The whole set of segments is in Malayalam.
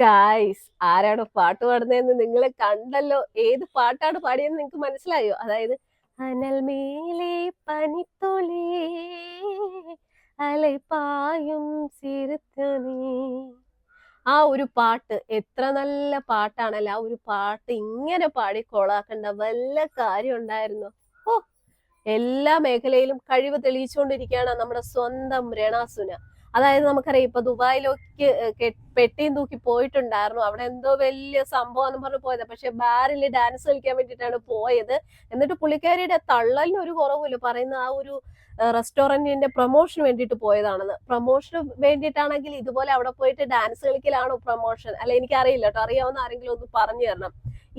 ഗായ്സ് ആരാണ് പാട്ട് പാടുന്നതെന്ന് നിങ്ങൾ കണ്ടല്ലോ. ഏത് പാട്ടാണ് പാടിയെന്ന് നിങ്ങൾക്ക് മനസ്സിലായോ? അതായത് അനൽ മേലെ പനിത്തൊളി അലൈപ്പായും സിരുത്തനീ ആ ഒരു പാട്ട് എത്ര നല്ല പാട്ടാണല്ലോ. ആ ഒരു പാട്ട് ഇങ്ങനെ പാടി കൊളാക്കേണ്ട വല്ല കാര്യം ഉണ്ടായിരുന്നു? എല്ലാ മേഖലയിലും കഴിവ് തെളിയിച്ചുകൊണ്ടിരിക്കുകയാണ് നമ്മുടെ സ്വന്തം രണാസുന അതായത് നമുക്കറിയാം ഇപ്പൊ ദുബായിലേക്ക് പെട്ടിയും തൂക്കി പോയിട്ടുണ്ടായിരുന്നു. അവിടെ എന്തോ വലിയ സംഭവം എന്ന് പറഞ്ഞു പോയത്. പക്ഷെ ബാറിൽ ഡാൻസ് കളിക്കാൻ വേണ്ടിയിട്ടാണ് പോയത്. എന്നിട്ട് പുള്ളിക്കാരിയുടെ തള്ളലിന് ഒരു കുറവില്ല പറയുന്ന ആ ഒരു റെസ്റ്റോറന്റിന്റെ പ്രൊമോഷന് വേണ്ടിയിട്ട് പോയതാണെന്ന്. പ്രൊമോഷന് വേണ്ടിയിട്ടാണെങ്കിൽ ഇതുപോലെ അവിടെ പോയിട്ട് ഡാൻസ് കളിക്കലാണോ പ്രൊമോഷൻ? അല്ല എനിക്കറിയില്ല കേട്ടോ. അറിയാവുന്ന ആരെങ്കിലും ഒന്ന് പറഞ്ഞു തരണം.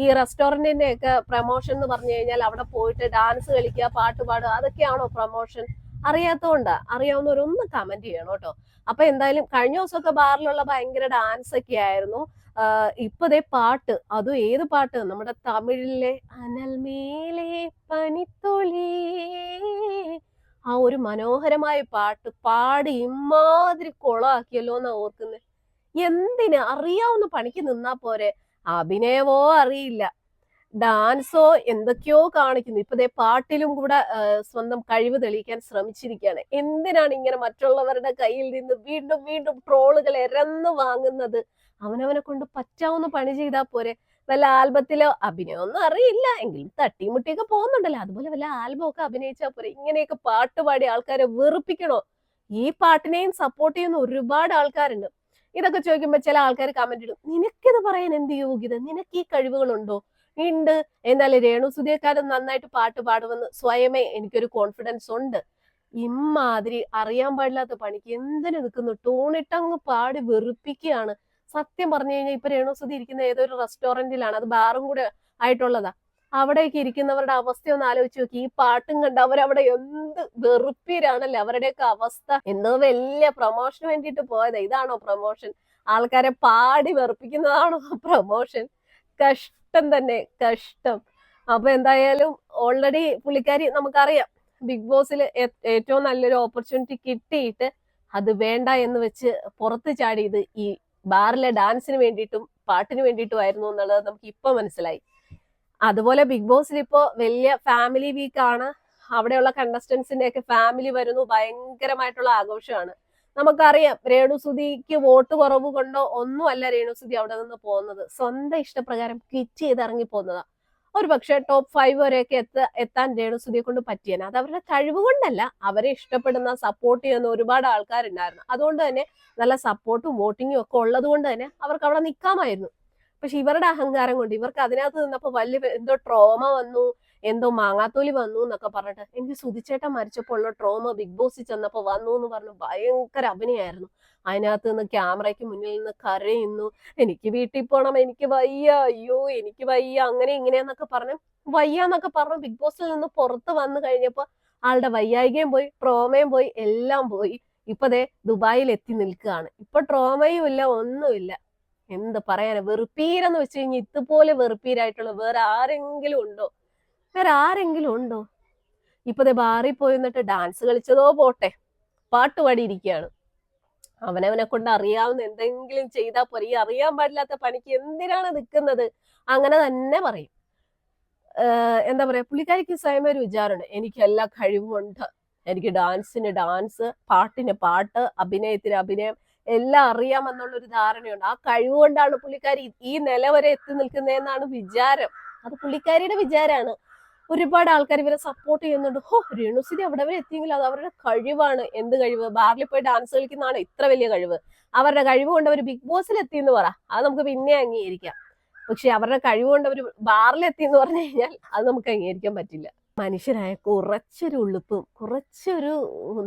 ഈ റെസ്റ്റോറന്റിന്റെ ഒക്കെ പ്രൊമോഷൻ എന്ന് പറഞ്ഞു കഴിഞ്ഞാൽ അവിടെ പോയിട്ട് ഡാൻസ് കളിക്കുക പാട്ട് പാടുക അതൊക്കെയാണോ പ്രൊമോഷൻ അറിയാത്തതുകൊണ്ട് അറിയാവുന്നവരൊന്ന് കമന്റ് ചെയ്യണം കേട്ടോ. അപ്പൊ എന്തായാലും കഴിഞ്ഞ ദിവസമൊക്കെ ബാറിലുള്ള ഭയങ്കര ഡാൻസ് ഒക്കെ ആയിരുന്നു. ഇപ്പതേ ഇപ്പൊ ദേ പാട്ട് അതും ഏത് പാട്ട്? നമ്മുടെ തമിഴിലെ അനൽമേലെ പനിത്തൊലി. ആ ഒരു മനോഹരമായ പാട്ട് പാടി ഇമാതിരി കൊളാക്കിയല്ലോ എന്നാ ഓർക്കുന്നത് എന്തിന്? അറിയാവുന്ന പണിക്ക് നിന്നാ പോരെ. അഭിനയമോ അറിയില്ല. ഡാൻസോ എന്തൊക്കെയോ കാണിക്കുന്നു. ഇപ്പൊ ദേ പാട്ടിലും കൂടെ സ്വന്തം കഴിവ് തെളിയിക്കാൻ ശ്രമിച്ചിരിക്കുകയാണ്. എന്തിനാണ് ഇങ്ങനെ മറ്റുള്ളവരുടെ കയ്യിൽ നിന്ന് വീണ്ടും വീണ്ടും ട്രോളുകൾ എരന്ന് വാങ്ങുന്നത്? അവനവനെ കൊണ്ട് പറ്റാവുന്ന പണി ചെയ്താൽ പോരെ. വല്ല ആൽബത്തിലോ അഭിനയമൊന്നും അറിയില്ല. എങ്കിലും തട്ടിമുട്ടിയൊക്കെ പോകുന്നുണ്ടല്ലോ. അതുപോലെ വല്ല ആൽബം ഒക്കെ അഭിനയിച്ചാൽ പോരെ. ഇങ്ങനെയൊക്കെ പാട്ട് പാടി ആൾക്കാരെ വെറുപ്പിക്കണോ? ഈ പാട്ടിനെയും സപ്പോർട്ട് ചെയ്യുന്ന ഒരുപാട് ആൾക്കാരുണ്ട്. ഇതൊക്കെ ചോദിക്കുമ്പോൾ ചില ആൾക്കാർ കമന്റ് ഇടും. നിനക്കിത് പറയാൻ എന്ത് യോഗ്യത നിനക്ക് ഈ കഴിവുകളുണ്ടോ? ഉണ്ട് എന്തായാലും രേണു സുധിയക്കാരൻ നന്നായിട്ട് പാട്ട് പാടുമെന്ന് സ്വയമേ എനിക്കൊരു കോൺഫിഡൻസ് ഉണ്ട്. ഇമ്മാതിരി അറിയാൻ പാടില്ലാത്ത പണിക്ക് എന്തിനു നിൽക്കുന്നു ടൂണിട്ടങ്ങ് പാടി വെറുപ്പിക്കുകയാണ്. സത്യം പറഞ്ഞു കഴിഞ്ഞാൽ ഇപ്പൊ രേണു സുധി ഇരിക്കുന്ന ഏതൊരു റെസ്റ്റോറന്റിലാണ് അത് ബാറും കൂടെ ആയിട്ടുള്ളതാ. അവിടെയൊക്കെ ഇരിക്കുന്നവരുടെ അവസ്ഥ ഒന്ന് ആലോചിച്ച് നോക്കി. ഈ പാട്ടും കണ്ട് അവരവിടെ എന്ത് വെറുപ്പീരാണല്ലേ അവരുടെയൊക്കെ അവസ്ഥ. എന്തോ വലിയ പ്രൊമോഷന് വേണ്ടിയിട്ട് പോയത്. ഇതാണോ പ്രൊമോഷൻ ആൾക്കാരെ പാടി വെറുപ്പിക്കുന്നതാണോ പ്രൊമോഷൻ കഷ്ടം തന്നെ കഷ്ടം. അപ്പൊ എന്തായാലും ഓൾറെഡി പുള്ളിക്കാരി നമുക്കറിയാം. ബിഗ് ബോസിൽ ഏറ്റവും നല്ലൊരു ഓപ്പർച്യൂണിറ്റി കിട്ടിയിട്ട് അത് വേണ്ട എന്ന് വെച്ച് പുറത്ത് ചാടിയത് ഈ ബാറിലെ ഡാൻസിന് വേണ്ടിയിട്ടും പാട്ടിന് വേണ്ടിയിട്ടും ആയിരുന്നു എന്നുള്ളത് നമുക്ക് ഇപ്പൊ മനസ്സിലായി. അതുപോലെ ബിഗ് ബോസിൽ ഇപ്പോ വലിയ ഫാമിലി വീക്ക് ആണ്. അവിടെയുള്ള കണ്ടസ്റ്റൻസിന്റെ ഒക്കെ ഫാമിലി വരുന്നു. ഭയങ്കരമായിട്ടുള്ള ആഘോഷമാണ്. നമുക്കറിയാം രേണുസുതിക്ക് വോട്ട് കുറവ് കൊണ്ടോ ഒന്നുമല്ല രേണുസുതി അവിടെ നിന്ന് പോകുന്നത്. സ്വന്തം ഇഷ്ടപ്രകാരം കിറ്റ് ചെയ്ത് ഇറങ്ങി പോകുന്നതാ. ഒരു പക്ഷേ ടോപ്പ് ഫൈവ് വരെയൊക്കെ എത്ത എത്താൻ രേണുസുതിയെ കൊണ്ട് പറ്റിയന. അത് അവരുടെ കഴിവ് കൊണ്ടല്ല. അവരെ ഇഷ്ടപ്പെടുന്ന സപ്പോർട്ട് ചെയ്യുന്ന ഒരുപാട് ആൾക്കാരുണ്ടായിരുന്നു. അതുകൊണ്ട് തന്നെ നല്ല സപ്പോർട്ടും വോട്ടിങ്ങും ഒക്കെ ഉള്ളത് കൊണ്ട് തന്നെ അവർക്ക് അവിടെ നിൽക്കാമായിരുന്നു പക്ഷെ ഇവരുടെ അഹങ്കാരം കൊണ്ട് ഇവർക്ക് അതിനകത്ത് നിന്നപ്പോ വലിയ എന്തോ ട്രോമ വന്നു എന്തോ മാങ്ങാത്തോലി വന്നു എന്നൊക്കെ പറഞ്ഞിട്ട് എനിക്ക് സുധിച്ചേട്ടൻ മരിച്ചപ്പോൾ ഉള്ള ട്രോമ ബിഗ് ബോസിൽ ചെന്നപ്പോ വന്നു എന്ന് പറഞ്ഞു ഭയങ്കര അഭിനയായിരുന്നു. അതിനകത്ത് നിന്ന് ക്യാമറയ്ക്ക് മുന്നിൽ നിന്ന് കരയുന്നു. എനിക്ക് വീട്ടിൽ പോകണം എനിക്ക് വയ്യ അയ്യോ എനിക്ക് വയ്യ അങ്ങനെ ഇങ്ങനെയെന്നൊക്കെ പറഞ്ഞു വയ്യ എന്നൊക്കെ പറഞ്ഞു ബിഗ് ബോസിൽ നിന്ന് പുറത്ത് വന്നു കഴിഞ്ഞപ്പോ ആളുടെ വയ്യായികയും പോയി ട്രോമയും പോയി എല്ലാം പോയി. ഇപ്പൊ ദേ ദുബായിൽ എത്തി നിൽക്കുകയാണ്. ഇപ്പൊ ട്രോമയും ഇല്ല ഒന്നുമില്ല. എന്ത് പറയാനാ? വെറുപ്പീരെന്ന് വെച്ച് കഴിഞ്ഞാൽ ഇതുപോലെ വെറുപ്പീരായിട്ടുള്ള വേറെ ആരെങ്കിലും ഉണ്ടോ? വേറെ ആരെങ്കിലും ഉണ്ടോ? ഇപ്പൊ ദേ ബാറിൽ പോയി എന്നിട്ട് ഡാൻസ് കളിച്ചതോ പോട്ടെ. പാട്ട് പാടിയിരിക്കുകയാണ് അവനവനെ കൊണ്ട് അറിയാവുന്ന എന്തെങ്കിലും ചെയ്താൽ പോരെ. ഈ അറിയാൻ പാടില്ലാത്ത പണിക്ക് എന്തിനാണ് നിൽക്കുന്നത് അങ്ങനെ തന്നെ പറയും. എന്താ പറയാ? പുള്ളിക്കാരിക്ക് സ്വയം ഒരു വിചാരമുണ്ട്. എനിക്ക് എല്ലാ കഴിവുമുണ്ട് എനിക്ക് ഡാൻസിന് ഡാൻസ് പാട്ടിന് പാട്ട് അഭിനയത്തിന് അഭിനയം എല്ലാം അറിയാമെന്നുള്ള ഒരു ധാരണയുണ്ട്. ആ കഴിവ് കൊണ്ടാണ് പുള്ളിക്കാരി ഈ നില വരെ എത്തി നിൽക്കുന്നതെന്നാണ് വിചാരം. അത് പുള്ളിക്കാരിയുടെ വിചാരമാണ് ഒരുപാട് ആൾക്കാർ ഇവരെ സപ്പോർട്ട് ചെയ്യുന്നുണ്ട്. ഹോ രേണുസിരി അവിടെ വരെ എത്തിയെങ്കിൽ അത് അവരുടെ കഴിവാണ്. എന്ത് കഴിവ്? ബാറിൽ പോയി ഡാൻസ് കളിക്കുന്നതാണ് ഇത്ര വലിയ കഴിവ്. അവരുടെ കഴിവ് കൊണ്ട് അവർ ബിഗ് ബോസിൽ എത്തി എന്ന് പറ. അത് നമുക്ക് പിന്നെ അംഗീകരിക്കാം. പക്ഷെ അവരുടെ കഴിവ് കൊണ്ട് അവർ ബാറിൽ എത്തി എന്ന് പറഞ്ഞു കഴിഞ്ഞാൽ അത് നമുക്ക് അംഗീകരിക്കാൻ പറ്റില്ല. മനുഷ്യരായ കുറച്ചൊരു ഉളുപ്പും കുറച്ചൊരു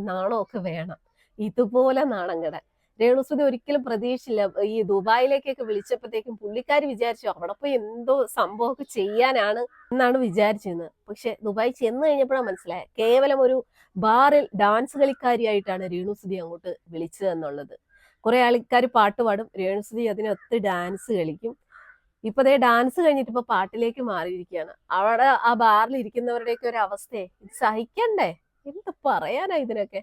നാണമൊക്കെ വേണം. ഇതുപോലെ നാണം കെടാൻ. രേണുസുതി ഒരിക്കലും പ്രതീക്ഷയില്ല ഈ ദുബായിലേക്കൊക്കെ വിളിച്ചപ്പോഴത്തേക്കും പുള്ളിക്കാർ വിചാരിച്ചു അവിടെ പോയി എന്തോ സംഭവമൊക്കെ ചെയ്യാനാണ് എന്നാണ് വിചാരിച്ചിരുന്നത്. പക്ഷെ ദുബായ് ചെന്ന് കഴിഞ്ഞപ്പോഴാണ് മനസ്സിലായത്. കേവലം ഒരു ബാറിൽ ഡാൻസ് കളിക്കാരിയായിട്ടാണ് രേണുസുതി അങ്ങോട്ട് വിളിച്ചത് എന്നുള്ളത്. കുറെ ആൾക്കാർ പാട്ട് പാടും. രേണുസുതി അതിനൊത്ത് ഡാൻസ് കളിക്കും. ഇപ്പൊ അതേ ഡാൻസ് കഴിഞ്ഞിട്ട് ഇപ്പൊ പാട്ടിലേക്ക് മാറിയിരിക്കുകയാണ്. അവിടെ ആ ബാറിൽ ഇരിക്കുന്നവരുടെയൊക്കെ ഒരു അവസ്ഥയെ സഹിക്കണ്ടേ? എന്ത് പറയാനാ ഇതിനൊക്കെ?